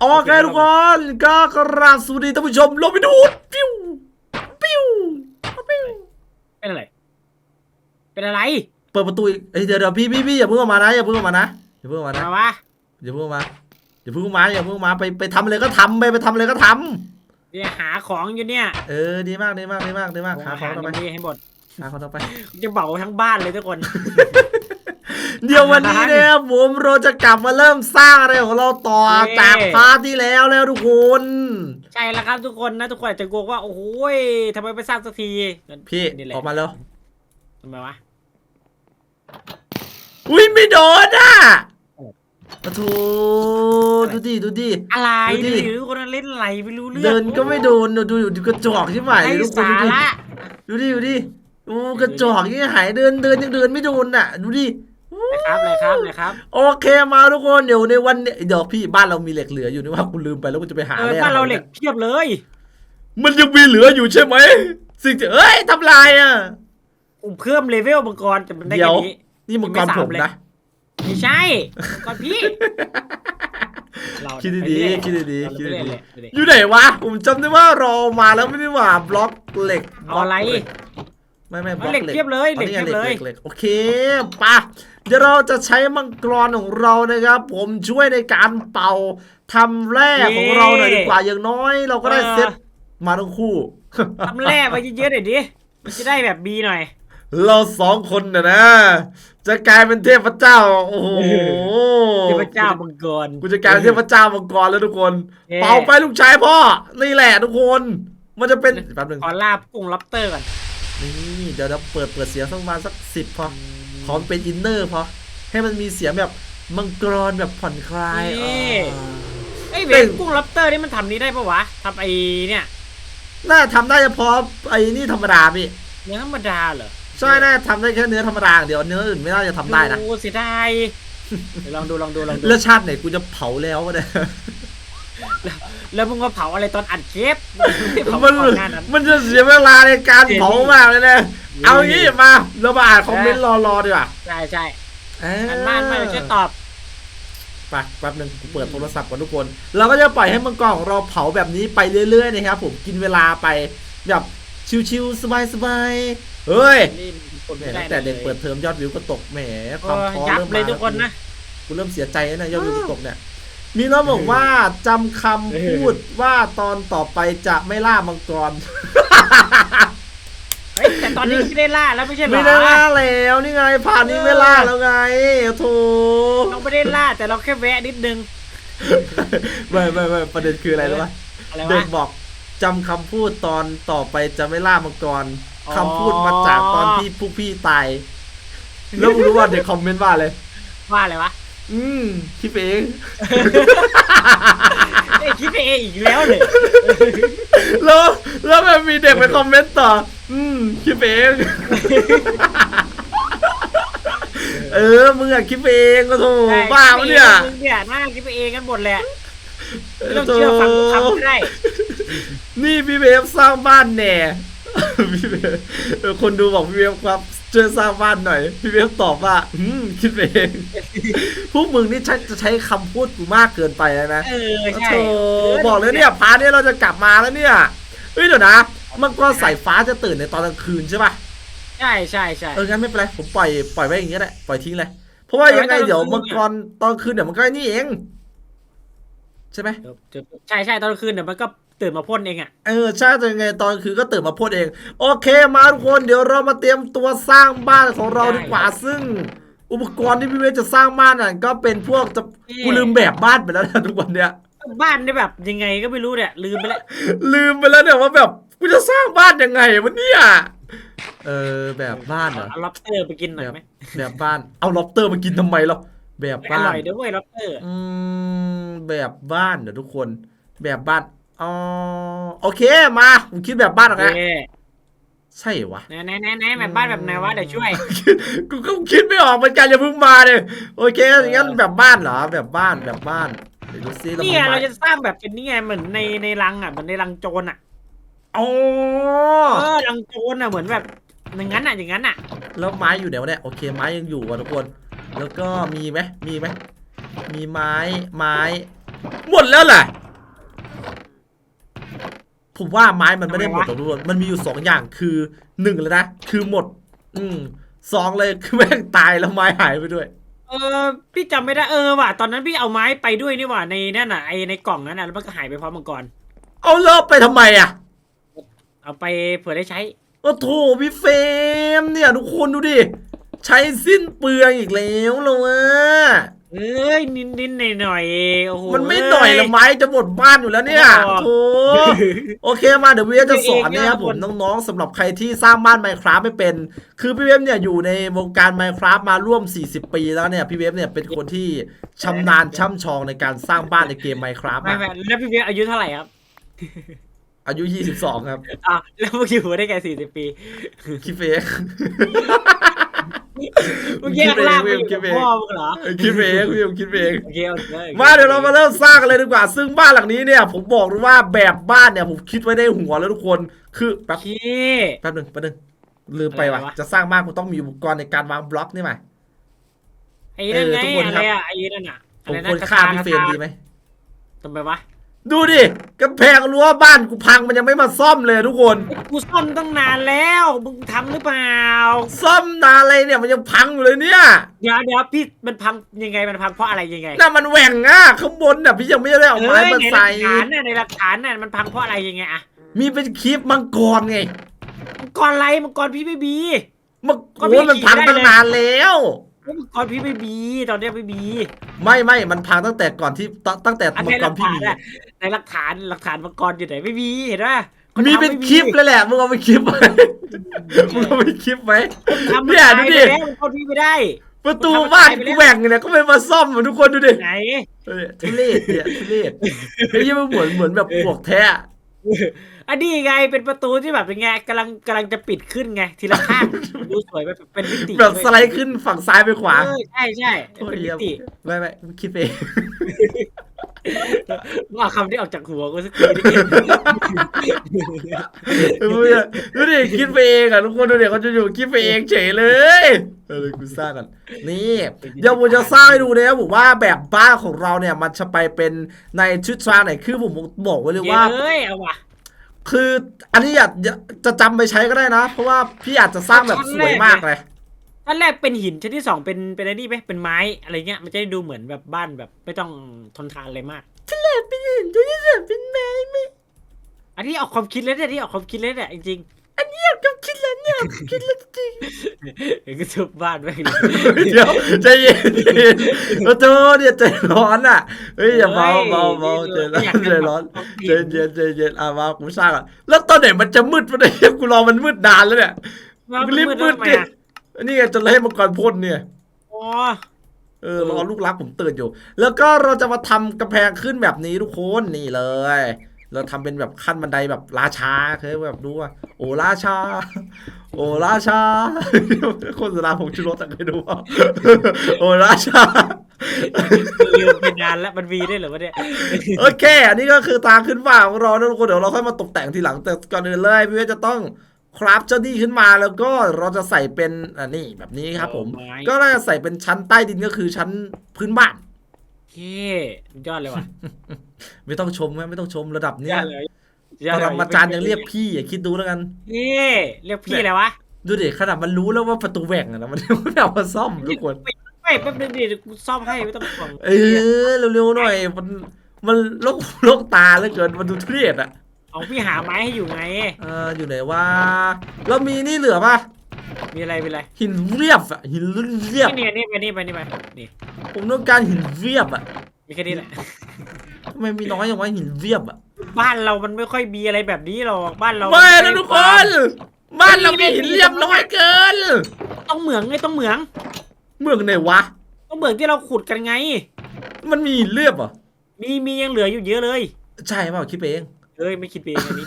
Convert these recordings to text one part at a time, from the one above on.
โอเคทุกคนก็กราบสวัสดีท่านผู้ชมโรบินฮูดปิ้วปิ้วปิ้วเป็นอะไร เป็นอะไร เปิดประตูอีกเอ้ยเดี๋ยวเดี๋ยวพี่พี่พี่อย่าเพิ่งออกมานะอย่าเพิ่งออกมานะอย่าเพิ่งออกมานะมาวะอย่าเพิ่งออกมาอย่าเพิ่งออกมาอย่าเพิ่งออกมาไปไปทำอะไรก็ทำไปไปทำอะไรก็ทเนี่ยหาของอยู่เนี่ยำเออดีมากดีมากดีมากดีมากหาของต่อไปหาให้หมดหาของต่อไป จะเบาทั้งบ้านเลยทุกคน เดี๋ยววันนี้เนี่ยผมเราจะกลับมาเริ่มสร้างอะไรของเราต่อเย้จากพาร์ทที่แล้วแล้วทุกคน ใช่แล้วครับทุกคนนะทุกคนอาจจะงงว่าโอ้โหยทำไมไม่สร้างสักทีพี่นี่แหละออกมาแล้วทำไมวะอุ้ยไม่โดนอะโอ้ปะโถดูดิดูดิอะไรดูดิหรือคนนั้นเล่นอะไรไม่รู้เรื่องเดินก็ไม่โดนดูอยู่ดูกระจอกใช่ไหมไอ้ทุกคนสาดูดิระดูดิดูดิโอ้กระจอกยังหายเดินเดินยังเดินไม่โดนอะ ดูดินะ ครับเลยครับเลยครับ โอเคมาทุกคนเดี๋ยวในวันเนี้ยเดี๋ยวพี่บ้านเรามีเหล็กเหลืออยู่นี่ว่ากูลืมไปแล้วกูจะไปหาเออแร่บ้านเราเหล็กเพียบเลย มันยังมีเหลืออยู่ใช่ไหมสิ่งที่เอ้ยทำลายอะผมเพิ่มเลเวลมังกรแต่มันได้เดี๋ยแค่วนี้นี่มังกรผมนะไม่ใช่มังกรพี่เราคิดไปดีเรื่อยๆคิดดีๆเราคิดไปเรื่อยดีเลยไปเรื่อยๆอยู่ไหนวะผมจำได้ว่าเรามาแล้วไม่ได้ว่าบล็อกเหล็กเอาอะไรบล็กไม่ไม่บล็อกเหล็กเพียบเลยเหล็กอ๋อนี่ไงเพียบเลยหกหกโอเคปะ เดี๋ยวเราจะใช้มังกรของเรานะครับ ผมช่วยในการเป่าทำแร่ของเราหน่อยดีกว่าอย่างน้อย เราก็ได้เซ็ตมาทั้งคู่ ทำแร่ไปเยอะๆหน่อยดิมันจะได้แบบบีหน่อย เราสองคนนะนะ จะกลายเป็นเทพเจ้า โอ้โหเทพเจ้ามังกรกูจะกลายเป็นเทพเจ้ามังกรแล้วทุกคนเอ๊ะเป่าไปลูกชายพ่อ นี่แหละทุกคน มันจะเป็นแป๊บหนึงขอลาบกุ้งล็อบสเตอร์ก่อนนี่เดี๋ยวเราเปิดเปิดเสียงสักประมาณสักสิบพอ ขอมันเป็นอินเนอร์พอให้มันมีเสียงแบบมังกรแบบผ่อนคลายอ่าไอ้ยเวเต้รนกุ้งล็อบสเตอร์นี่มันทำนี้ได้ปะวะทำไอ้เนี่ยน่าทำได้เฉพาะไอ้นี่ธรรมดาพี่เนื้อธรรมดาเหรอใช่น่าทำได้แค่เนื้อธรรมดาอย่างเดี๋ยวเนื้ออื่นไม่น่าจะทำได้นะโอ้เสียดายเดี๋ยวลองดูลองดูลองดูแล้วชาติไหนกูจะเผาแล้วก็ได้แล้วมึงมาเผาอะไรตอนอัดเทปไม่เผามันก่อนหน้านั้นมันจะเสียเวลาในการเสียเผามากเลยนะนี่ เอางี้มาเรามาอ่านคอมเมนต์รอรอดีกว่าใช่ใช่เอ้ยอันมานมาช่วยตอบไปแป๊บหนึงกูเปิดโทรศัพท์ก่อนทุกคน เราก็จะปล่อยให้มังกรของเราเผาแบบนี้ไปเรื่อยๆนะครับผมกินเวลาไปแบบชิวๆสบายๆเฮ้ยนี่มันกดแหมไม่ได้ตั้งแต่เด็กเปิดเทอมยอดวิวก็ตกแหมคเอวามอท้อยับเริ่มเลยมาทุกคนนะกูเริ่มเสียใจแล้วนะยอดวิวกูตกเนี่ยมีน้องบอกว่าจำคำพูดว่าตอนต่อไปจะไม่ล่ามังกรเฮ้ยแต่ตอนนี้ไม่ได้ล่าแล้วไม่ใช่เหรอไม่ได้ล่าแล้วนี่ไงผ่านนี้ไม่ล่าแล้วไงโถเราไม่ได้ล่าแต่เราแค่แวะนิดนึงไม่ไม่ไม่ประเด็นคืออะไรรู้ป่ะอะไรเด็วะกบอกจำคำพูดตอนต่อไปจะไม่ล่ามังกรอ๋อคำพูดมาจากตอนที่พวกพี่ตายแล้วมึงรู้ว่าเด็กคอมเมนต์ว่าอะไรว่าอะไรวะ อืมคิดไปเองไอ้คิดไปเองอีกแล้วเลยแล้วแล้วมันมีเด็กไปคอมเมนต์ต่อ อืมคิดไปเองเออมึงอะคิดไปเองก็โถบ้าปะเนี่ยมึงเนี่ยน่าคิดไปเองกันหมดแหละไม่ต้องเชื่อฟังทุกคำก็ได้นี่พี่เบฟสร้างบ้านแน่พี่เบฟเออคนดูบอกพี่เบฟครับช่วยสร้างบ้านหน่อย พี่เบฟตอบว่าอืมคิดไปเองพวกมึงนี่ใช้จะใช้คำพูดกูมากเกินไปแล้วนะเออใช่โธ่บอกเลยเนี่ยพาร์ทนี้เราจะกลับมาแล้วเนี่ยเฮ้ยเดี๋ยวนะ มันก็สายฟ้าจะตื่นในตอนกลางคืนใช่ป่ะใช่ใช่ใช่เอองั้นไม่เป็นไรผมปล่อยปล่อยไว้อย่างเงี้ยแหละปล่อยทิ้งเลยเพราะว่ายังไงปล่อยไว้ตอนกลางคืนเดี๋ยวมังกรตอนคืนเดี๋ยวมันก็ไอ้นี่เองใช่ไหมเดี๋ยวเดี๋ยวใช่ใช่ตอนกลางคืนเดี๋ยวมันก็ตื่นมาพ่นเองอะเออใช่แต่ยังไงตอนคืนก็ตื่นมาพูดเอง โอเคมาทุกคนเดี๋ยวเรามาเตรียมตัวสร้างบ้านของเราดีกว่าซึ่ง อุปกรณ์ที่พี่เวทจะสร้างบ้านอะก็เป็นพวกจะกูลืมแบบบ้านไปแล้วนะทุกวันเนี้ยบ้านได้แบบยังไงก็ไม่รู้เนี่ยลืมไปแล้วลืมไปแล้วเนี่ยว่าแบบ กูจะสร้างบ้านยังไงวะเนี่ยเออแบบบ้านเหรอเอาล็อบสเตอร์ไปกินหน่อยไหมแบบบ้านเอาล็อบเตอร์มากินทำไมล่ะแบบอบ้าร่นอยด้วยล็อบสเตอร์ อืมแบบบ้านเดี๋ยวทุกคน แบบบ้านอ๋อโอเคมาผมคิดแบบบ้านออกแล้วเอ๊ะใช่วะไหนไหนไหนไหนแบบบ้านแบบไหนวะเดี๋ยวช่วย กูก็คิดไม่ออกเหมือนกันอย่าเพิ่งมาเลยโอเคงั้นแบบบ้านเหรอแบบบ้านแบบบ้านเดี๋ยวดูซินี่ไงมเราจะสร้างแบบเป็นนี่ไงเหมือนในในรังอะเหมือนในรังโจรอะ อ๋อเออรังโจรอะเหมือนแบบอย่างนั้นอะอย่างนั้นอะแล้วไม้อยู่ไหนวะเนี่ยโอเคไม้ยังอยู่ว่ะทุกคน แล้วก็มีไหมมีไหมมีไม้ไม้หมดแล้วแหละผมว่าไม้มันไม่ได้หมดหรอกทุกคนมันมีอยู่สองอย่างคือหนึ่งเลยนะคือหมด อืมสองเลยคือแม่งตายแล้วไม้หายไปด้วย เออ พี่จำไม่ได้เออว่ะตอนนั้นพี่เอาไม้ไปด้วยนี่หว่าในนั่นน่ะไอในกล่องนั้นน่ะแล้วมันก็หายไปพร้อมมังกรเอาเลิกไปทำไมอะ เอาไปเผื่อได้ใช้ โอ้โถพี่เฟรมเนี่ยทุกคนดูดิ ใช้สิ้นเปลืองอีกแล้วเหรอวะเอ้ยนิดนิดหน่อยหน่อยๆโอ้โหมันไม่หน่อยละไม้จะหมดบ้านอยู่แล้วเนี่ยโอ้โถโอเคมาเดี๋ยวพี่เวฟจะสอนนะครับผมน้องๆสำหรับใครที่สร้างบ้าน Minecraft ไม่เป็น คือพี่เวฟเนี่ยอยู่ในวงการ Minecraft มาร่วม 40 ปีแล้วเนี่ยพี่เวฟเนี่ยเป็นคนที่ชำนาญช่ำชองในการสร้างบ้านในเกม Minecraft ไม่มากไม่แล้วพี่เวียอายุเท่าไหร่ครับ อายุ22ครับอะแล้วมึงอยู่ได้แค่สี่สิบปีคิดเฟกมึงแยกล่างไปอยู่คิกัดบเองพ่อมึงเหรอคิดเฟกพี่ผมคิดเองโอเคโอเคโอคมาเดี๋ยวเรามาเริ่มสร้างกันเลยดีกว่า ซึ่งบ้านหลังนี้เนี่ย ผมบอกเลยว่าแบบบ้านเนี่ยผมคิดไว้ในหัวแล้วทุกคนคือแป๊บพี่แป๊บหนึงแป๊บหนึงลืมไปว่ะอะไรวะจะสร้างบ้านกูต้องมีอุปกรณ์ในการวางบล็อกนี่ไหมไอ้นั่นไงเออทุกคนอะครัไรบอะไอ้นั่นอะผมอะไรควรนะฆ่าพี่เฟรมดีไหมทำไมวะ ดูดิกำแพงรั้วบ้านกูพังมันยังไม่มาซ่อมเลยทุกคน กูซ่อมตั้งนานแล้วมึงทำหรือเปล่าซ่อมนานอะไรเนี่ยมันยังพังอยู่เลยเนี่ยเดี๋ยวเดี๋ยวพี่มันพังยังไงมันพังเพราะอะไรยังไงน่ามันแหว่งอะข้างบนน่ะพี่ยังไม่ได้เอาไม้มาในหใส่ลักฐานน่ะในหลักฐานน่ะมันพังเพราะอะไรยังไงอะมีเป็นคลิปมังกรไงมังกรอะไรมังกรพี่ไม่บีมังก็โอ้ยพี่มันพังขี่ได้ตั้งเลยนานแล้ว มังกรพี่ไม่บีตอนเนี้ยไม่บีไม่ไม่มันพังตั้งแต่ก่อนที่ตตั้งแต่อันมัในงหกลัรกพี่ฐานมีอะในหลักฐานหลักฐานมังกรอยู่ไหนไม่มีเห็นปะมีเป็นคลิปเลยแหละมึงเอาไปคลิปไว้มึงเอาไปคลิปไว้ทำเนี่ยดูดิตายไปแล้วมังกรพี่ไม่ได้ ประตูบ้านกูแหว่งเนี่ยก็ไม่มาซ่อมเหมือนทุกคนดูดิ ไหน เออทุเรศเนี่ยทุเรศไอ้ยี่มันเหมือนเหมือนแบบปลวกแท้ อันนี้ไงเป็นประตูที่แบบเป็นไงกำลังกำลังจะปิดขึ้นไง ทีละข้างดูสวยแบบเป็นมิติแบบสไลด์ขึ้นฝั่งซ้ายไปขวา เออใช่ใช่โอ้ยเป็นมิเหี้ยติ ไม่ไม่คิดเอง ว่าเอาคำที่ออกจากหัวกูสักทีดิดูดิดูดิคิดไปเองอะทุกคนดูดิเขาจะอยู่คิดไปเองเฉยเลยเออกูสร้างกันนี่เดี๋ยวผมจะสร้างให้ดูนะครับผมว่าแบบบ้านของเราเนี่ยมันจะไปเป็นในชุดทรางไหนคือผมบอกไว้เลยว่าเอ้ยเอาว่ะคืออันนี้อยากจะจะจำไปใช้ก็ได้นะ เพราะว่าพี่อาจจะสร้างแบบสวยมากเลย ชั้นแรกเป็นหินชั้นที่สองเป็นเป็นอะไรนี่ไหมเป็นไม้อะไรเงี้ยมันจะได้ดูเหมือนแบบบ้านแบบไม่ต้องทนทานอะไรมากเป็นหินตัวที่สามเป็นไม้ไม่อันนี้ออกความคิดเลยเนี่ยนี่ออกความคิดเลยเนี่ยจริงอยากจะคิดแล้วเนี่ยคิดแล้วจริงๆเห็นก็ทุบบ้านไปเลยเดี๋ยวใจเย็นใจเย็นโอ้โหเนี่ยใจร้อนอะเฮ้ยอย่าเบาเบาเบาใจร้อนใจร้อนใจเย็นใจเย็นอะมากูสร้างอะแล้วตอนไหนมันจะมืดวะเนี่ยกูรอมันมืดนานแล้วเนี่ยว่ามึมังนรีบมืดมืดทำไมดิอะ นี่ไงจะให้มังกรพ่นเนี่ย อ๋อเออรอลูกรักผมตื่นอยู่ แล้วก็เราจะมาทำกำแพงขึ้นแบบนี้ทุกคนนี่เลย เราทำเป็นแบบขั้นบันไดแบบราชาเคยแบบดูว่าโอ้ราชา โอ้ราชาโฆษณาผมชูรสแต่เคยดูว่าโอ้ราชาลืมไปนานแล้วมันมีได้วยเหรอวะเนี่ยโอเค อันนี้ก็คือทางขึ้นฝั่งของเรานะทุกคนเดี๋ยวเราค่อยมาตกแต่งทีหลังแต่ก่อนอื่นเลยพี่เวทจะต้อง คราฟเจ้านี่ขึ้นมาแล้วก็เราจะใส่เป็นอันนี้แบบนี้ครับ ผมไม้ก็น่าจะใส่เป็นชั้นใต้ดินก็คือชั้นพื้นบ้านเฮ้สุดยอดเลยว่ะไม่ต้องชมนะไม่ต้องชมระดับยเนี้อยดเลยยอปดเลรมาจารย์ยังเรียกพี่อย่าคิดดูแล้วกันนี่เรียกพี่อะไรวะดูดิขนาดมันรู้แล้วว่าประตูแหว่งอะนะมันยังไม่เอามาซ่อมทุกคนไม่แป๊บนึงดิเดี๋ยวกูซ่อมให้ไม่ต้องห่วงเออเร็วๆหน่อย มันมันโลกโลกตาเหลือเกินมันดูทุเรศอะ เอาพี่หาไม้ให้อยู่ไง เอออยู่ไหนว่าเรามีนี่เหลือป่ะมีอะไรมีอะไรหินเรียบอะหินเรียบ นี่เนี่ยนี่ไปนี่ไปนี่ไปนี่ผมต้องการหินเรียบอะมีแค่นี้แหละทำไมมีน้อยอย่างว่าหินเรียบอะบ้านเรามันไม่ค่อยมีอะไรแบบนี้หรอกบ้านเราไม่นะทุกคนบ้านเรามีหินเรียบน้อยเกิน ต้องเหมืองไงต้องเหมือง เมืองไหนวะต้องเหมืองที่เราขุดกันไง มันมีหินเรียบเหรอะมีมียังเหลืออยู่เยอะเลย ใช่เปล่าคิดไปเอง เอ้ยไม่คิดไปเองอันนี้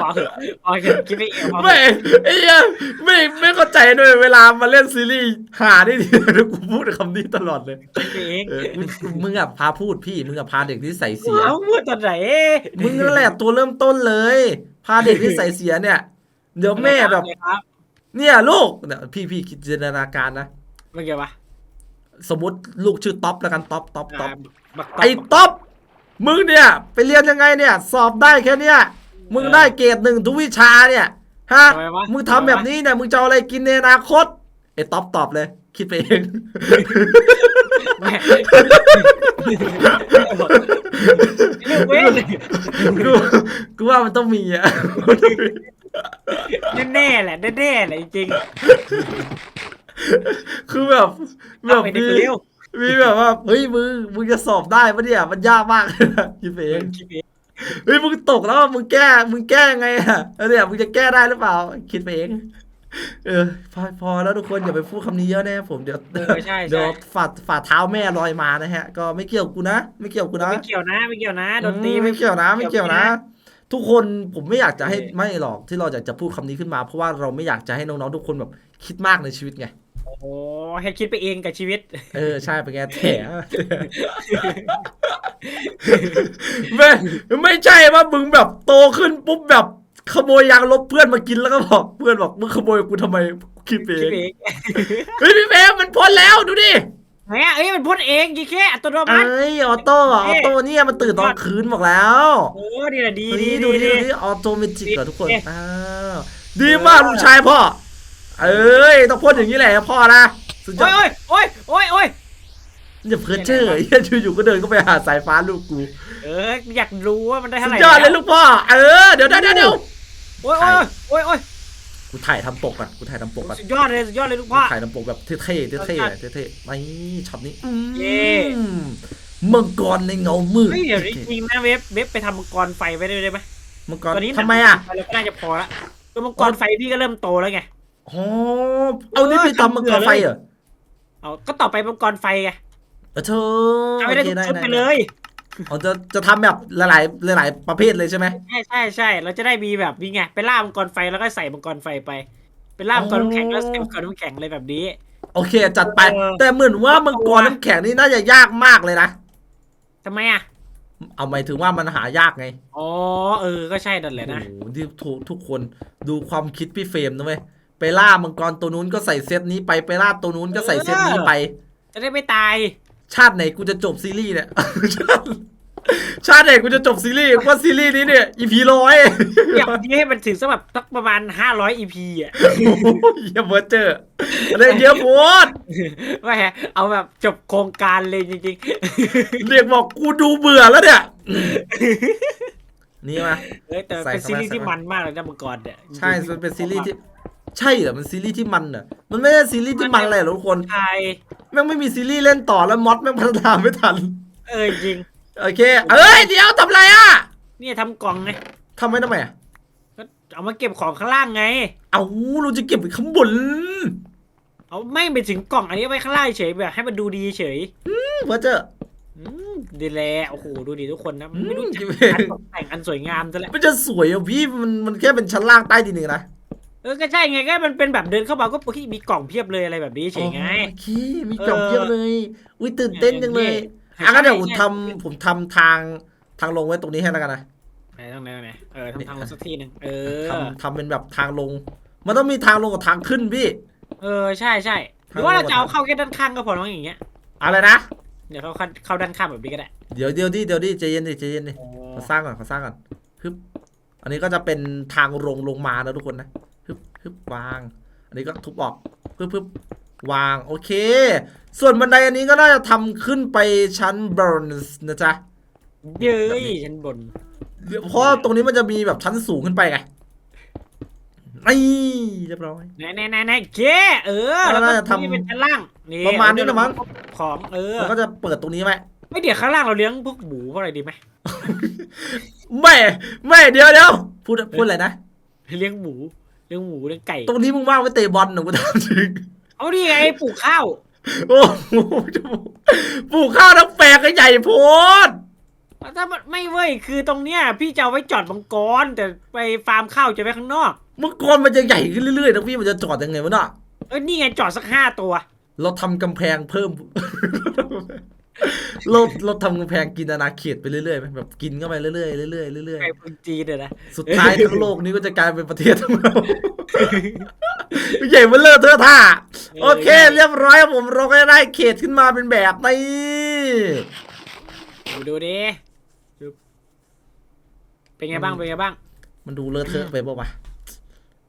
พอเถอะพอเถอะคิดไปเองพอเถไม่อะไอ้เหี้ยไม่ไม่เข้าใจด้วยเวลามาเล่นซีรีส์หาได้ทีแล้วกูพูดคำนี้ตลอดเลยคิดไปเองเออมึงมึงอะพาพูดพี่มึงอะพาเด็กที่ใส่เสียว้าวพูดตอนไหนมึงนั่นแหละตัวเริ่มต้นเลย พาเด็กที่ใส่เสียเนี่ย เดี๋ยวแม่แบบ ครับเนี่ยลูกเนี่ยพี่พี่คิดจินตนาการนะเมื่อกี้ปะสมมติลูกชื่อท็อปแล้วกันท็อปท็อปท็อปบักไอ้ต๊อบ มึงเนี่ยไปเรียนยังไงเนี่ย สอบได้แค่เนี้ยมึงได้เกรดหนึ่งทุกวิชาเนี่ยฮะทำไมวะมึงทำแบบนี้เนี่ยมึงจะเอาอะไรกินในอนาคตไอ้ต๊อบตอบเลย คิดไปเอง แม่เรื่องเว้ยกูกูว่ามันต้องมีอะ แน่ๆแหละแน่ๆแหละจริงคือแบบๆแบเอาบไปเด็มีกเร็ว มีแบบว่าเฮ้ยมึงมึงจะสอบได้ปะเนี่ยมันยากมากเลยนะคิดไปเองคิดเองเฮ้ยมึงตกแล้วมึงแก้มึงแก้ยังไงอะแล้วเนี่ยมึงจะแก้ได้หรือเปล่า คิดไปเองเออพอพอแล้วทุกคนอย่าไปพูดคำนี้เยอะแน่ผมเดี๋ยวเออใช่เดี๋ยวใช่ฝ่าฝ่าเท้าแม่ลอยมานะฮะ ก็ไม่เกี่ยวกูนะไม่เกี่ยวกูนะไม่เกี่ยวนะไม่เกี่ยวนะโดนตีอืมไม่เกี่ยวนะ ไม่เกี่ยวนะ ทุกคนผมไม่อยากจะให้เออไม่หรอกที่เราอยากจะพูดคำนี้ขึ้นมา เพราะว่าเราไม่อยากจะให้น้องๆทุกคนแบบคิดมากในชีวิตไง โอ้โหให้คิดไปเองกับชีวิต เออใช่เป็นไงแถไม่ไม่ใช่ว่ามึงแบบโตขึ้นปุ๊บแบบขโมยยางลบเพื่อนมากินแล้วก็บอกเพื่อนบอกมึงขโมยกูทำไมคิดไปเอคิดงไปเองเฮ้ยพี่เฟรมมันพ้นแล้วดูดิแหมเอ้ยมันพ่นเองกี่แค่อัตโนมัติเอ้ยออโต้อะออโต้เนี่ยมันตื่นตอนคืนบอกแล้วโอ้นี่แหละดีเฮ้ยดีดูดีดิดีดูดิออโตเมติกเหรอทุกคนเอ๊ะอ้าวดีมากลูกชายพ่อ เอ้ยต้องพ่นอย่างนี้แหละพ่อนะสุดยอโอ้ดยโอ้ยโอ้ยโอ้ยอย่าเพ้อเจ้อไอ้เหี้ยอยู่ๆก็เดินเข้าไปหาสายฟ้าลูกกูเอออยากรู้ว่ามันได้สุเท่าดไหร่ยอดเลยแวลูกพ่อเออเดี๋ยวเดี๋ยวเดี๋ยวเดี๋ยวโอ้ยโอ้ยโอ้ยโอ้ยกูถ่ายทำปกก่อนกูถ่ายทำปกก่อนสุดยอดเลยสุดยอดเลยลูกพ่อ ถ่ายทำปกแบบเท่ๆเท่ๆเลยเท่ๆไม่ช็อตนี้อืมเย้มังกรในเงามืดเฮ้ยเดี๋ยวนี้จริงนะเว็บเว็บไปทำมังกรไฟไว้ด้วยได้ไหมมังกรตอนนี้ทำไมอะเราก็น่าจะพอละตัวมังกรไฟพี่ก็เริ่มโตแล้วไง อ๋อเอานี่ไปทำมังกรไฟเหรอเอาก็ต่อไปมังกรไฟไงเออเธอทำให้ได้โอทุเคกชุดไปด้เลยอ๋อจะจะทำแบบหลายๆหลายๆประเภทเลยใช่ไหมใช่ใช่ใช่เราจะได้มีแบบนี้ไงไปล่ามังกรไฟแล้วก็ใส่มังกรไฟไปไปล่ามังกรน้ำแข็งแล้วใส่มังกรน้ำแข็งอะไรแบบนี้ โอเค จัดไปเออแต่เหมือนว่ามังกรน้ำแข็งนี่น่าจะยากมากเลยนะทำไมอะเอาหมายถึงว่ามันหายากไง อ๋อเออ ก็ใช่นั่นแหละนะโอ้โหที่ทุกทุกคนดูความคิดพี่เฟรมนะเว้ย ไปล่ามังกรตัวนู้นก็ใส่เซตนี้ไปไปล่าตัวนู้นก็ใส่เซตนี้ไป จะได้ไม่ตาย ชาติไหนกูจะจบซีรีส์เนี่ย ชาติชาติไหนกูจะจบซีรีส์เพราะซีรีส์นี้เนี่ยอีพีร้อยอยากนี้ให้มันถึงสักแบบสักประมาณห้าร้อยอีพีอะอย่าเบอร์เจอร์อะไรเยอะโพดว่าแฮะเอาแบบจบโครงการเลยจริงเรียกบอกกูดูเบื่อแล้วเนี่ยนี่มาๆเออแต่ใส่เป็นเข้าซีมารีส์ที่ใส่เข้ามามันมากเลยนะมังกรเนี่ยใช่มันเป็นซีรีส์ที่ ใช่เหรอมันซีรีส์ที่มันเหรอมันไม่ใช่ซีรีส์ที่มันเลยเหรอทุกคนไทยแม่งไม่มีซีรีส์เล่นต่อแล้วมอดแม่งพัฒนาไม่ทัน เออจริง โอเค เอ้ยเดี๋ยวทำไรอะเนี่ยทำกล่องไงทำไมทำไมอะก็เอามาเก็บของข้างล่างไง เอาเราจะเก็บไปข้างบนเอาไม่ไปถึงกล่องอันนี้ไว้ข้างล่างเฉยแบบให้มันดูดีเฉยเพื่อเจออืมดีแลโอ้โหดูดีทุกคนนะอืมไม่รู้จักจริงการตกแต่งอันสวยงามซะแล้วมันจะสวยอะพี่มันมันแค่เป็นชั้นล่างใต้ดินเองนะ เออก็ใช่ไงก็มันเป็นแบบเดินเข้ามาก็เฮ้ยมีกล่องเพียบเลยอะไรแบบนี้เฉยไง โอเคมีกล่องเพียบเลยอุ้ยตื่นเต้นจังเลยใช่อะงั้นเดี๋ยวผมใช่ทำผมทำทางทางลงไว้ตรงนี้ให้แล้วกันนะไหนตรงไหนตรงไหนเออทำทางลงสักทีหนึ่งเออทำทำเป็นแบบทางลง มันต้องมีทางลงกับทางขึ้นพี่ เออใช่ใช่หรือว่าเราจะเอาเข้าแค่ด้านข้างก็พอน้องอย่างเงี้ยอะไรนะเดี๋ยวเขาเข้าเข้าด้านข้างแบบนี้ก็ได้เดี๋ยวเดี๋ยวดิเดี๋ยวดิใจเย็นดิใจเย็นดิขอสร้างก่อนขอสร้างก่อนฮึบอันนี้ก็จะเป็นทางลงลงมานะทุกคนนะ ฮึบฮึบวาง อันนี้ก็ทุบออกฮึบฮึบวาง โอเค ส่วนบันไดอันนี้ก็น่าจะทำขึ้นไปชั้นบร์นส์นะจ๊ะ เย้ยชั้นบน เพราะตรงนี้มันจะมีแบบชั้นสูงขึ้นไปไงนี่เรียบร้อยไหนไหนไหนไหนเก้เออแล้วก็น่าจะทำนี่เป็นชั้นล่างนี่ประมาณนี้นะมั้งของเออแล้วก็จะเปิดตรงนี้ไหมไม่เดี๋ยวข้างล่างเราเลี้ยงพวกหมูพวกอะไรดีไหมไม่ไม่เดี๋ยวเดี๋ยวพูดพูดอะไรนะเลี้ยงหมู เลี้ยงหมูเลี้ยงไก่ ตรงนี้มึงว่างไว้เตะบอลหนูกูถามจริงเอาดิไงปลูกข้าว โอ้โหปลูกข้าวทั้งแปลกก็ใหญ่โพดถ้ามันไม่เว้ยคือตรงเนี้ย พี่จะเอาไว้จอดมังกร แต่ไปฟาร์มข้าวจะไว้ข้างนอกเมื่อก่อนมันจะใหญ่ขึ้นเรื่อยๆนะพี่มันจะจอดยังไงวะเนาะเอ้ยนี่ไงจอดสักห้าตัว เราทำกำแพงเพิ่ม เราเราทำกำแพงกินอาณาเขตไปเรื่อยๆไหมแบบกินเข้าไปเรื่อยๆเรื่อยๆเรื่อยไก่เมืองจีนเนี่ยนะๆสุดท้ายทั้งโลกนี้ก็จะกลายเป็นประเทศของเราใหญ่เบ้อเลอะเทอะท่า โอเค เรียบร้อยครับผมเราก็ได้เขตขึ้นมาเป็นแบบนี้ดูดูดิดูเป็นไงบ้าง เป็นไงบ้าง มันดูเลอะเทอะไปป่าวะ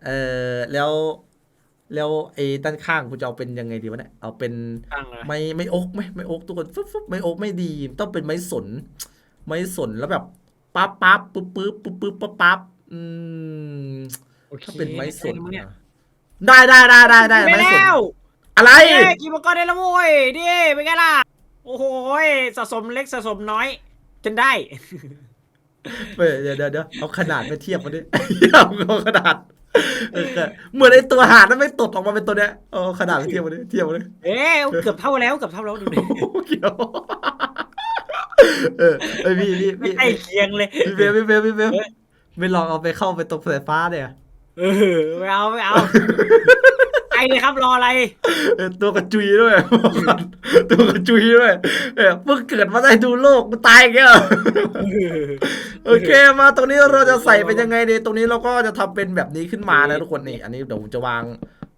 เออแล้ว แล้วไอ้ด้านข้างกูจะเอาเป็นยังไงดีวะเนี่ยเอาเป็นตั้งเลยไม้ไม้อกไหมไม้อกทุกคนฟึบฟึบไม้อกไม่ดี ต้องเป็นไม้สน ไม้สนแล้วแบบปั๊บปั๊บปึ๊บปึ๊บปึ๊บปึ๊บปั๊บปั๊บอืมโอคถ้าเป็นไม้สนด้แล้วมั้งเนี่ยได้ได้ได้ได้ได้ได้ไม้สนแล้วอะไร เอ้ยกินมังกรได้แล้วโว้ยดิเป็นไงล่ะ โอ้โหยสะสมเล็กสะสมน้อยจนได้เฮ้ยเดี๋ยวเดี๋ยวเดี๋ยวเอาขนาดไปเทียบมาดิ เอาขนาด เออเหมือนไอ้ตัวหาดนั้นไม่ตดออกมาเป็นตัวเนี้ยเอาขนาดไปเทียบมาดิเทียบมาดิเอ้ยเกือบเท่าแล้วเกือบเท่าแล้วดูดิโอ้โหเกี่ยวเออเอ้ยพี่พี่ไม่พี่ใกล้เคียงเลยพี่เบลพี่เบลพี่เบลเอ้ยไม่ลองเอาไปเข้าไปตรงสายฟ้าเนี่ยเออไม่เอาไม่เอา ไปเลยครับรออะไร เออตัวกระจุยด้วย ตัวกระจุยด้วยเออเพิ่งเกิดมาได้ดูโลกมันตายแกแล้ว โอเคมาตรงนี้เราจะใส่เป็นยังไงดีตรงนี้เราก็จะทำเป็นแบบนี้ขึ้นมานะทุกคนนี่อันนี้เดี๋ยวผมจะวาง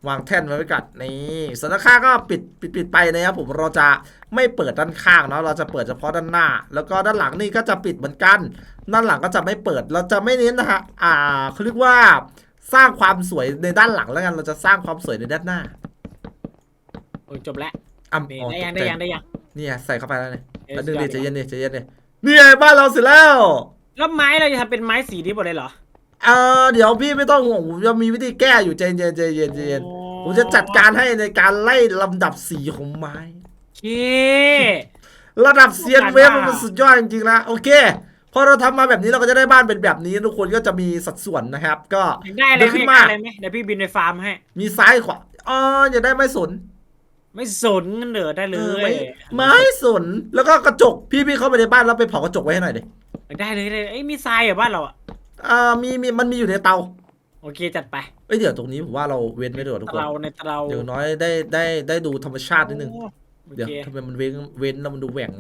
วางแท่นไว้ไว้กัดนี่ส่วนด้านข้างก็ปิดปิดปิดไปนะครับผมเราจะไม่เปิดด้านข้างเนาะเราจะเปิดเฉพาะด้านหน้า แล้วก็ด้านหลังนี่ก็จะปิดเหมือนกัน ด้านหลังก็จะไม่เปิดเราจะไม่เน้นนะฮะอ่าเขาเรียกว่า สร้างความสวยในด้านหลังแล้วกันเราจะสร้างความสวยในด้านหน้าโอ้ยจบแล้วอะนี่อ๋อได้ยังตได้กยังแต่ได้ยังเนี่ยใส่เข้าไปแล้วเนี่ยเอ้ยแล้วดึงดิสุใจดยอดเย็นดิใจเย็นดินี่ไงบ้านเราเสร็จแล้ว แล้วไม้เราจะทำเป็นไม้สีนี้หมดเลยเหรอเออเดี๋ยวพี่ไม่ต้องห่วงผมจะมีวิธีแก้อยู่ใจเย็นใจเย็นใจเย็นผมจะจัดการให้ในการไล่ลำดับสีของไม้ โอเค ระดับเซียนเวฟว่ามันสุดยอดจริงๆนะโอเค พอเราทำมาแบบนี้เราก็จะได้บ้านเป็นแบบนี้ทุกคนก็จะมีสัดส่วนนะครับ ก็อยากได้อะไรเดินไหมขึ้นอยากมาได้อะไรไหมเดี๋ยวพี่บินไปฟาร์มให้ มีซ้ายขวาอ๋ออย่าได้ไม่สน ไม่สนเงินเหลือได้เลเออยไม่ไม่สนแล้วก็กระจกพี่พี่เข้าไปในบ้านแล้วไปเผากระจกไว้ให้หน่อยดิได้เลยได้เลยเอ้ยมีทรายเหรอบ้านเราอะอ่ามีมีมันมีอยู่ในเตาโอเคจัดไปเอ้ยเดี๋ยวตรงนี้ผมว่าเราเว้นไว้ด้วยทุกคนเราในเราเดี๋ยวน้อยได้ได้ได้ดูธรรมชาตินิดนึงโอ เดี๋ยวเคทำไมมันเว้นเว้นแล้วมันดูแหว่ง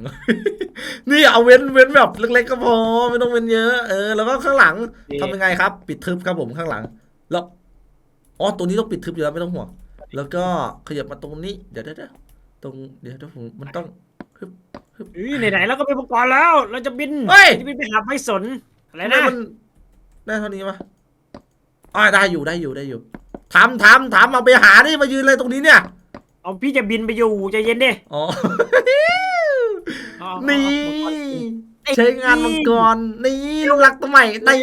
นี่เอาเว้นเว้นแบบเล็กๆก็พอไม่ต้องเว้นเยอะเออแล้วก็ข้างหลังทำยังไงครับ ปิดทึบครับผมข้างหลังแล้วอ๋อตรงนี้ต้องปิดทึบอยู่แล้วไม่ต้องห่วงแล้วก็ขยับมาตรงนี้เดี๋ยวเดี๋ยวเดี๋ยวตรงเดี๋ยวเดี๋ยวผมมันต้องเอ้ยไหนๆเราก็เป็นอุปกรณ์แล้ว เราจะบินเฮ้ยจะบินไปหาไม่สนอะไรทำไมนะมันได้เท่านี้วะอ๋อได้อยู่ได้อยู่ได้อยู่ทำทำทำเอาไปหานี่มายืนเลยตรงนี้เนี่ย เอาพี่จะบินไปอยู่ใจเย็นดิอ๋อเอาเอานี่เอาใช้งานมังกร นี่ลูกรักตัวใหม่นี่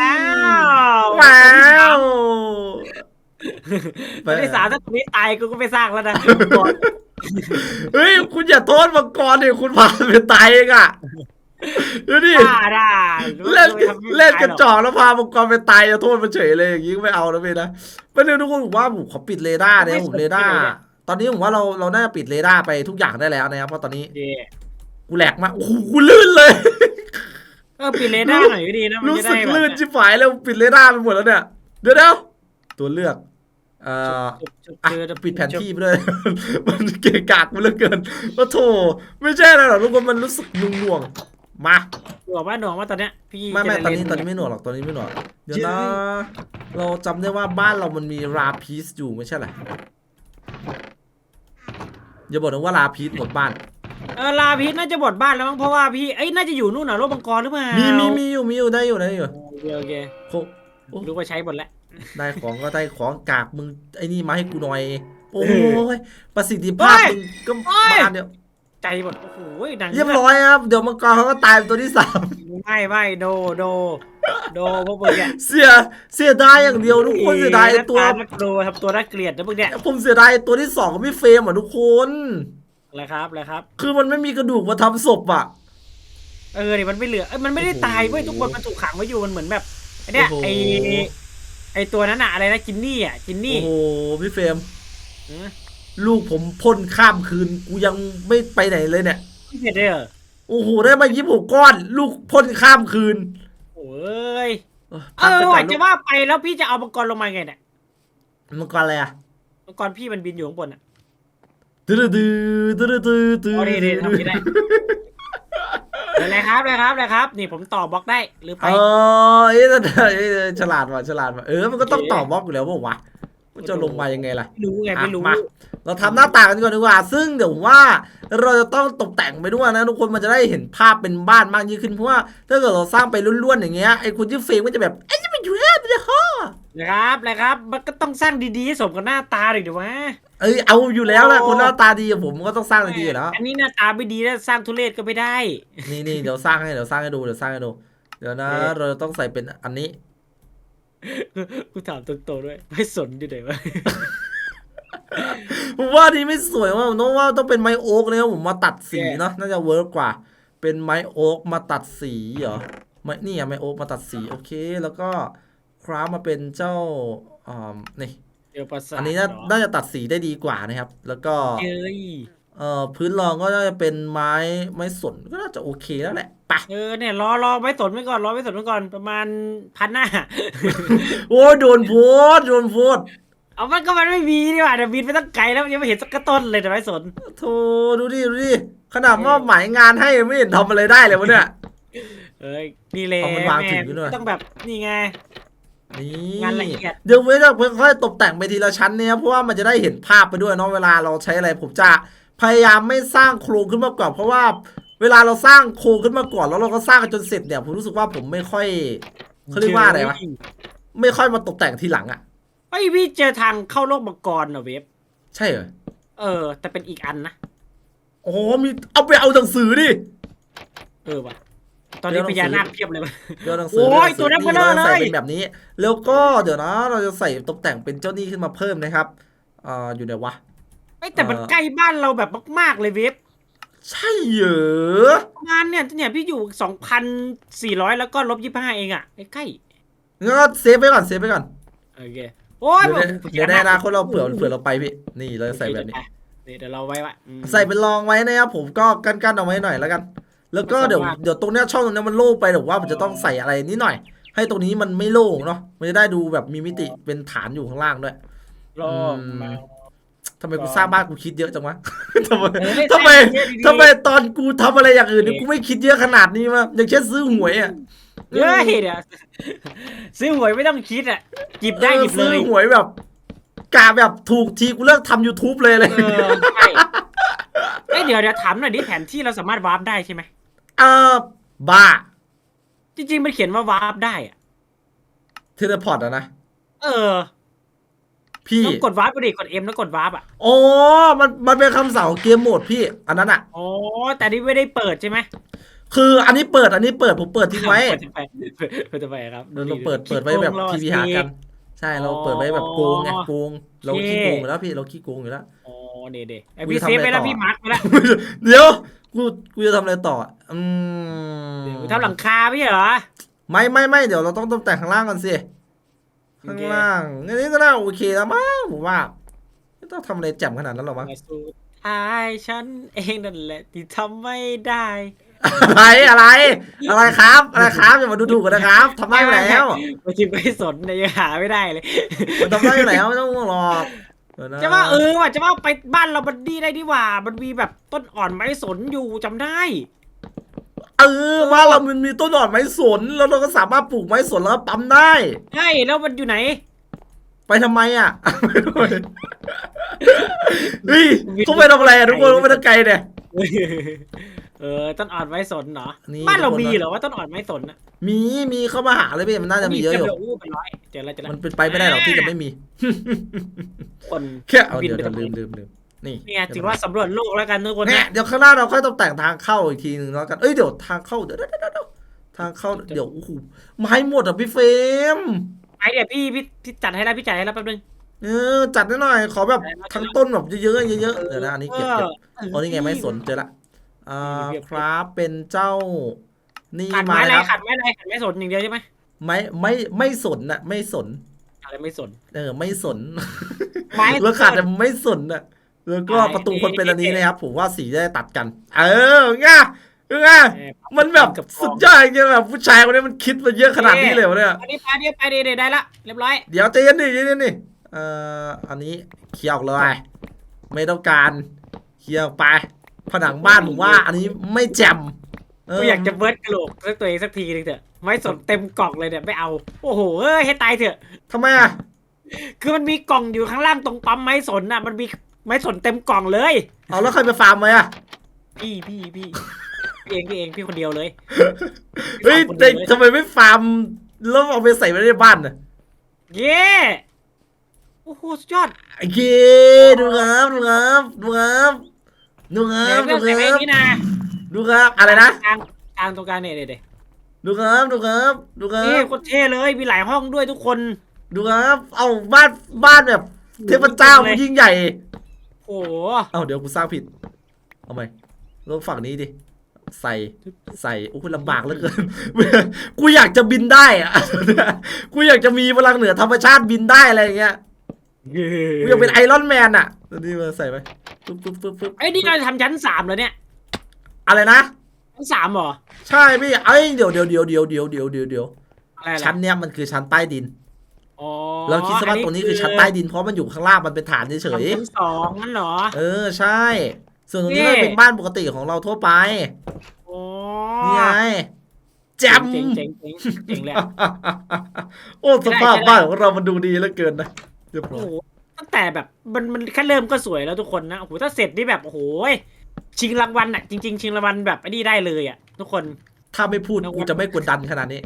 ว้าวว้าวตอนที่สามถ้าตรงนี้ตายกูก็ไม่สร้างแล้วนะเฮ้ย คุณอย่าโทษมังกรดิคุณพาไปตายเองอะดูดิได้ได้เล่นเล่นกระจอกแล้วพามังกรไปตายจะโทษมันเฉยเลยอย่างงี้ไม่เอาแล้วพี่นะประเด็นทุกคนผมว่าผมขอปิดเรดาร์เนี่ยผมเรดาร์ ตอนนี้ผมว่าเราเราน่าจะปิดเรดาร์ไปทุกอย่างได้แล้วนะครับเพราะตอนนี้เย่กูแหลกมากโอ้โหกูลื่นเลย เออปิดเลนได้หน่อยก็ดีนะมันรู้จะสึได้กแบบลื่นชิบหายแล้วปิดเรดาร์ไปหมดแล้วเนี่ย เดี๋ยวเดี๋ยวตัวเลือกเอ่อ จุดอะเจอปิดแผนที่ไปด้วย มันเกะกากมันเหลือเกินโอ้โถไม่ใช่อะไรหรอกทุกคนมันรู้สึกหน่วงๆมาหน่วงว่าหน่วงว่าตอนเนี้ยพี่ไม่ไม่จะตอนด้นี้เล่ตอนนี้ไม่หน่วงหรอกตอนนี้ไม่หน่วงเดี๋ยวนะเราจำได้ว่าบ้านเรามันมีราพีสอยู่ไม่ใช่เหรอ อย่าบอกนะว่าราพีสหมดบ้าน เออลาพีชน่าจะบดบ้านแล้วมั้งเพราะว่าพี่เอ้ยน่าจะอยู่นู่นน่ะโลกมังกรหรือเปล่ามีมีมีมีอยู่มีอยู่ได้อยู่ได้อยู่โอเคโอเคโคโอ้รู้ว่าใช้หมดแล้วได้ของก็ได้ของกากมึงไอ้นี่มาให้กูหน่อย โอ้ยประสิทธิภาพมึงก็มาเดียว ใจหมดโอ้โหหนังเรียบร้อยครับ เดี๋ยวมังกรเขาก็ตายเป็นตัวที่สามไม่ไม่โดโดโดพวกมึงเนี่ยเสียเสียดายอย่างเดียวทุกคนเสียดายไอ้ตัวนักโดทำตัวน่าเกลียดนะพวกเนี่ยผมเสียดายไอ้ตัวที่สองของพี่เฟรมอะทุกคนอะไรครับอะไรครับ คือมันไม่มีกระดูกมาทำศพอะเออนี่มันไม่เหลือเอ้ยมันไม่ได้โอ้โหตายเว้ยทุกคนมันถูกขังไว้อยู่มันเหมือนแบบไอเนี้ยโอ้โหไอไอตัวนั้นอะอะไรนะจินนี่อะจินนี่โอ้โหพี่เฟรมอืม ลูกผมพ่นข้ามคืน กูยังไม่ไปไหนเลยเนี่ยไม่เห็นเลยเหรอโอ้โหได้มายี่สิบหกก้อน ลูกพ่นข้ามคืนโอ้ยเออเอพักอไปก่อว่านลูจะกว่าไปแล้วพี่จะเอามังกรลงมาไงเนี่ยมังกรอะไรอะมังกรพี่มันบินอยู่ข้างบนอะตื้อตื้อตื้อตื้อตื้อเอาดีดีทำนี้ได้เลยครับเลยครับเลยครับ นี่ผมต่อบล็อกได้หรือไปเออเอ้ยเอ้ยฉลาดว่ะฉลาดว่ะเออมันก็ต้องโอเคต่อบล็อกอยู่แล้วป่าวะ มันจะลงมายังไงล่ะ ไม่รู้ไงไม่รู้ อะมาเราทำหน้าต่างกันก่อนดีกว่า ซึ่งเดี๋ยวผมว่าเราจะต้องตกแต่งไปด้วยนะทุกคนมันจะได้เห็นภาพเป็นบ้านมากยิ่งขึ้นเพราะว่าถ้าเกิดเราสร้างไปล้วนๆอย่างเงี้ยไอ้คุณที่เฟรมก็จะแบบไอ้จะไปอยู่แค่ไปเลยฮ่อนะครับนะครับ มันก็ต้องสร้างดีๆให้สมกับหน้าตาเลยเดี๋ยววะเอ้ยเอาอยู่แล้วแหละโอ้คนหน้าตาดีอย่างผมก็ต้องสร้างดีๆอยู่แล้วอันนี้หน้าตาไม่ดีแล้วสร้างทุเรศก็ไม่ได้ นี่นี่เดี๋ยวสร้างให้เดี๋ยวสร้างให้ดูเดี๋ยวสร้างให้ดูเดี๋ยวนะเอ๊ะเราต้องใส่เป็นอันนี้ กูถามตรงๆด้วย ไม่สนอยู่ไหนวะผมว่านี่ไม่สวยว่ากผมต้องว่าต้องเป็นไม้โอ๊กเนี่ยผมมาตัดสีเนาะน่าจะเวิร์กกว่า เป็นไม้โอ๊กมาตัดสีเหรอไม่นี่อะไม้โอ๊กมาตัดสีโอเค แล้วก็คราฟมาเป็นเจ้าอ่านี่เดี๋ยวประสาทอันนี้น่าเหรอน่าจะตัดสีได้ดีกว่านะครับ แล้วก็ เอ้ยเอ่อพื้นรองก็น่าจะเป็นไม้ไม้สนก็น่าจะโอเคแล้วแหละไปะเออเนี่ยรอรอไว้สนไว้ก่อนรอไว้สนไว้ก่อนประมาณพันหน้า โอ้ยโดนโพดโดนโพดเอามันก็มันไม่มีนี่หว่าเดี๋ยวบินไปตั้งไกลแล้วยังไม่เห็นสักต้นเลยแต่ไม่สน โธ่ดูดิดูดิขนาดมอบหมายงานให้ไม่เห็นทำอะไรได้เลยวะเนี่ย เอ้ยนี่เลยเอามันวางแม่ถึงอยู่ด้วย ต้องแบบนี่ไง นี่งานละเอียด เดี๋ยวเว้ยจะค่อยๆตกแต่งไปทีละชั้นเนี่ยเพราะว่ามันจะได้เห็นภาพไปด้วยเนาะเวลาเราใช้อะไรผมจะ พยายามไม่สร้างโครงขึ้นมาก่อนเพราะว่าเวลาเราสร้างโครงขึ้นมาก่อนแล้วเราก็สร้างกันจนเสร็จเนี่ยผมรู้สึกว่าผมไม่ค่อยเขาเรียกว่าอะไรวะไม่ค่อยมาตกแต่งทีหลังอะไอยพี่เจอทางเข้าโลกมังกรเหรอเวฟใช่เหรอเออ แต่เป็นอีกอันนะโอ้โหมีเอาไปเอาหนังสือดิเออว่ะตอนนี้เดี๋พยวญาหนันางคสือเพียบเลยว่ะเดี๋ยวหนังสืโอ้ยเดี๋ตัวนั้นหงสืเบลอนี่ราใส่เลยเป็นแบบนี้ แล้วก็เดี๋ยวนะ เราจะใส่ตกแต่งเป็นเจ้าหนี้ขึ้นมาเพิ่มนะครับอ่าอยู่ไหนวะไอยแต่มันเออ ใกล้บ้านเราแบบมาก ๆ เลยเวฟใช่เหรอประมาณเนี่ยเนี่ยพี่อยู่สองพันสี่ร้อยแล้วก็ลบยี่ห้าเองอะใกล้งั้นก็เซฟไว้ก่อนเซฟไว้ก่อนๆโอเคโอ้ยเดี๋ยวในผมเดี๋ยวในอนาคตเราเผื่อเผื่อเราไปพี่นี่เราจะใส่แบบนี้เดี๋ยวเราไว้ว่าอืม ใส่เป็นรองไว้นะครับผมก็กั้นๆเอาไว้หน่อยแล้วกัน แล้วก็เดี๋ยวสามารถเดี๋ยวตรงเนี้ยช่องตรงเนี้ยมันโล่งไปเดี๋ยวว่ามันจะต้องใส่อะไรนิดหน่อย ให้ตรงนี้มันไม่โล่งเนาะมันจะได้ดูแบบมีมิติเป็นฐานอยู่ข้างล่างด้วยรออืมมา ทำไมกูสร้างบ้านกูคิดเยอะจังวะทำไมเอ้ยทำไมใส่เยอะดีๆทำไมตอนกูทำอะไรอย่างอื่นนี่กูไม่คิดเยอะขนาดนี้มาอย่างเช่นซื้อหวยอะเฮ้ยเดี๋ยวซื้อหวยไม่ต้องคิดอะหยิบได้หยิบเลซื้อยหวยแบบกาแบบถูกทีกูเลิกทำ YouTube เลยเลยเออใช่เอ้ยเดี๋ยวเดี๋ยวถามหน่อยดิแผนที่เราสามารถวาร์ปได้ใช่ไหมเออบ้า จริงๆมันเขียนว่าวาร์ปได้อะเทเลพอร์ตอะนะ เออ พี่ต้องกดวาร์ปไปดิกดเอ็มแล้วกดวาร์ปอะอ๋อมันมันเป็นคำสั่งของเกมโหมดพี่ อันนั้นอะ อ๋อแต่นี่ไม่ได้เปิดใช่ไหมคืออันนี้เปิดอันนี้เปิดผมเปิดทิ้งไว้เปิดจะไปเปิดจะไปครับเราเราเปิดเปิดไว้แบบทีวีหากันใช่เราเปิดไว้แบบโกงไงโกงเราขี้โกงอยู่แล้วพี่เราขี้โกงอยู่แล้วอ๋อเดเดไอกูพี่จะเซฟทำอะไรไปแล้วต่อพี่มาร์กไปแล้วเดี๋ยวกูกูจะทำอะไรต่ออะอืมเดี๋ยวทำหลังคาไม่ใช่เหรอไม่ไม่ไม่เดี๋ยวเราต้องตกแต่งข้างล่างก่อนสิ ข้างล่างอันนี้ก็น่าโอเคแล้วมั้งผมว่าไม่ต้องทำอะไรแจ่มขนาดนั้นหรอกมั้งสุดท้ายฉันเองนั่นแหละที่ทำไม่ได้อะไรอะไร อะไรครับอะไรครับอย่ามาดูถูกกันนะครับทำได้อยู่แล้วไปจิไปสนเนี่ยยังหาไม่ได้เลยมันทำได้อยู่แล้วไม่ต้องห่วงหรอกเดี๋ยวนะจะว่าเออว่ะจะว่าไปบ้านเราบันดี้ได้ดีว่า มันมีแบบต้นอ่อนไม้สนอยู่จำได้ เออบ้านเรามันมีต้นอ่อนไม้สน แล้วเราก็สามารถปลูกไม้สนแล้วก็ปั๊มได้ ใช่แล้วมันอยู่ไหน ไปทำไมอะ เฮ้ยเขาไปทำอะไรอะทุกคนเขาไปตะไกลเนี่ย เออต้นอ่อนไม้สนเหรอนี่บ้านเราทุกคน มีนะเหรอว่าต้นอ่อนไม้สนอะมีมีเข้ามาหาเลยพี่มันน่าจะมีเยอะอยู่ต็ลอู้เป็นร้อยเจอแล้วเจอแล้วมันเป็นไปไม่ได้หรอกที่จะไม่มี คน แค่เอาบินเดี๋ยวไปเดี๋ยวทำไมลืมลืมลืม นี่เนี่ยถือว่าสำรวจโลกแล้วกันทุกคนเนี่ยนะเดี๋ยวข้างหน้าเราค่อยตกแต่งทางเข้าอีกทีหนึ่งแล้วกัน เอ้ยเดี๋ยวทางเข้าเดี๋ยวเดี๋ยวเดี๋ยวเดี๋ยวทางเข้าเดี๋ยวโอ้โหไม้หมดอะพี่เฟรมไอเดี๋ยวพี่พี่พี่จัดให้แล้วพี่จัดให้แล้วแป๊บนึงเออจัดให้หน่อยขอแบบได้ได้ทั้งต้นแบบเยอะๆเยอะๆเดี๋ยวนะอันนี้เก็บเก็บเอออ๋อนี่ไงไม้สนเจอละอ่าเรียบครับเป็นเจ้า นี่ขาดมาไม้อะไรครับขาดไม้อะไรขาดไม้สนอย่างเดียวใช่ไหมไม้ไม่ไม่สนน่ะ ไม่สน อะไรไม่สน เออ ไม่สนไม้ แล้วขาดแต่ไม่สนน่ะ แล้วก็ไม้ประตูคนเป็นอันนี้นี่นะครับผมว่าสีจะได้ตัดกัน เออง่ะง่ะเออมันแบบกับสุดยอดจริงๆแบบผู้ชายคนนี้มันคิดมาเยอะขนาดนี้เลยวะเนี่ยอันนี้ไปเดี๋ยวไปเดี๋ยวได้ละเรียบร้อยเดี๋ยวใจเย็นดิใจเย็นดิเอ่ออันนี้เคลียร์ออกเลย ไม่ต้องการเคลียร์ออกไป ผนังบ้านผมว่า อันนี้ไม่แจ่มเกูอยากจะเบิร์ดกระโหลกสักตัวเองสักทีนึงเถอะไม้สนเต็มกล่องเลยเนี่ยไม่เอา โอ้โหเอ้ยให้ตายเถอะทำไมอะคือมันมีกล่องอยู่ข้างล่างตรงปั๊มไม้สนน่ะมันมี ไม้สนเต็มกล่องเลยเอาแล้วใครไปฟาร์มไหมอะพี่พี่พี่พี่เองพี่เองพี่คนเดียวเลยเฮ้ยพี่แต่สองคนเดียวเลยทำไมไม่ฟาร์มแล้วเอาไปใส่ไว้ในบ้านน่ะเย้โอ้โหสุดยอดไอ้เกดูครับดูครับดูครับดูคเดี๋รัยบวดูเรื่องคใส่รับไว้นี่นะดูครับอะไรนะกลางกลางตรงกลางเนี่ยเดี๋ยวเดี๋ยวดูครับดูครับดูครันี่บโคตรเท่เลยมีหลายห้องด้วยทุกคน ดูครับ เอาบ้านบ้านแบบเทพเจ้าผู้ยิ่งใหญ่ โอ้โหเอ้าเดี๋ยวกูสร้างผิด เอาไหมลงฝั่งนี้ดิ ใส่ ใส่โอ้คุณลำบากเหลือเกิน กูอยากจะบินได้อะ กูอยากจะมีพลังเหนือธรรมชาติบินได้อะไรอย่างเงี้ย กูอยากเป็นไอรอนแมนอะตัวนี้มาใส่ไปปุ๊บปุ๊บปุ๊บปุ๊บไอ้ยนี่เราจะทำชั้นสามแล้วเนี่ยอะไรนะ ชั้นสามเหรอใช่พี่ เอ้ยเดี๋ยวเดี๋ยวเดี๋ยวเดี๋ยวเดี๋ยวเดี๋ยวเดี๋ยวอะไรล่ชั้นเนี้ยมันคือชั้นใต้ดิน อ๋อเราคิดซะว่าตรงนี้คือชั้นใต้ดินเพราะมันอยู่ข้างล่างมันเป็นฐานเฉยทำชั้นสองนั่นเหรอๆเออใช่ ส่วนตรงนี้นี่ก็เป็นบ้านปกติของเราทั่วไปโอ้นี่ไงแจมเจ๋งเจ๋งเจ๋งเจ๋งเลยอะโอ้สภาพบ้านของเรามันดูดีเหลือเกินนะเรียบโอ้ร้อยโหตั้งแต่แบบมันมันแค่เริ่มก็สวยแล้วทุกคนนะโอ้โหถ้าเสร็จนี่แบบโอ้โหชิงรางวัลอะจริง ๆ ชิงรางวัลแบบไอ้นี่ได้เลยอะ ทุกคน ถ้าไม่พูดกูจะไม่กดดันขนาดนี้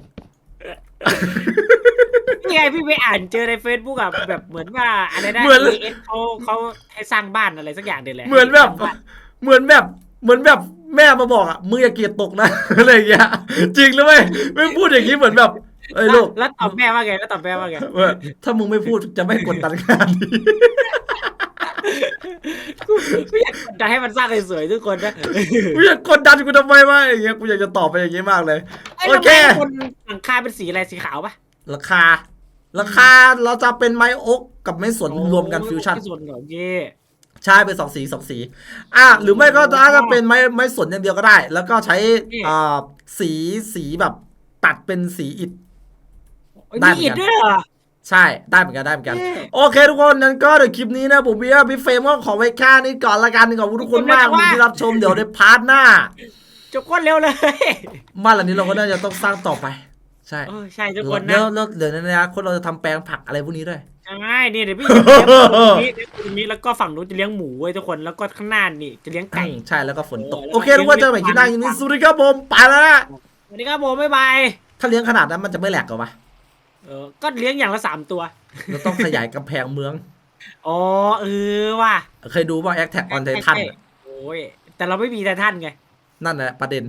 นี่ไงพี่ไปอ่านเจอใน Facebook อะแบบเหมือนว่าอะไรนะเหมือน เอสเขาเขาให้สร้างบ้านอะไรสักอย่างเดียวแหละเหมือนแบบ เหมือนแบบ เหมือนแบบแม่มาบอกอะมึงอย่าเกลียดตกนะ อะไรอย่างเงี้ย จริงหรือไม่ไม่พูดอย่างนี้เหมือนแบบเอ้ยลูกแล้วตอบแม่ว่าไงแล้วตอบแม่ว่าไงว่าถ้ามึงไม่พูดจะไม่กดดันขนาดนี้กูอยากกดดันให้มันสร้างสวยๆทุกคนนะกูอยากกดดันกูทำไมวะอย่างเงี้ยกูอยากจะตอบไปอย่างงี้มากเลยไอ้โอแล้วเคแม่งบนหลังคาเป็นสีอะไรสีขาวปะ ราคา ราคาเราจะเป็นไม้อกกับไม้สนรวมกันฟิวชั่นส่วนเหรอเย่ใช่เป็นสองสีสองสี อะหรือไม่ก็ถ้าจะเป็นไม้ไม้สนอย่างเดียวก็ได้ แล้วก็ใช้อ่าสีสีแบบตัดเป็นสีอิฐเอ้ยได้มีเหมือนกันอิฐด้วยเหรอใช่ได้เหมือนกันได้เหมือนกันเย่โอเคทุกคนนั้นก็เดี๋ยวคลิปนี้นะผมพี่ว่าพี่เฟรมก็ขอไว้แค่นี้ก่อนละกันขอบคุณทุกคนมากที่รับชมเดี๋ยวในพาร์ทหน้าจบก้นเร็วเลยบ้านหลังนี้เราก็น่าจะต้องสร้างต่อไป ใช่ เออใช่ทุกคนแล้นะวแล้วเดี๋ยวในอนาคตเราจะทำแปลงผักอะไรพวกนี้ด้วย ใช่นี่เดี๋ยวพี่จะเลี้ยงตรงนี้เลี้ยงตรงนี้แล้วก็ฝั่งนู้นจะเลี้ยงหมูไว้ยทุกคนแล้วก็ข้างหน้านี่จะเลี้ยงไก่ ใช่แล้วก็ฝนตกเออแล้วก็โอเคทุกคนเจอกันใหม่คลิปหน้าอย่างนี้สวัสดีครับผมไปแล้วนะสวัสดีครับผมบ๊ายบายถ้าเลี้ยงขนาดนั้นมันจะไม่แหลกเหรอวะเออก็เลี้ยงอย่างละสามตัวเราต้องขยายกำแพงเมืองอ๋อเออว่ะเคยดูว่าแอคแท็กออนไททันใช่ๆโอ้ยแต่เราไม่มีไททันไงนั่นแหละประเด็น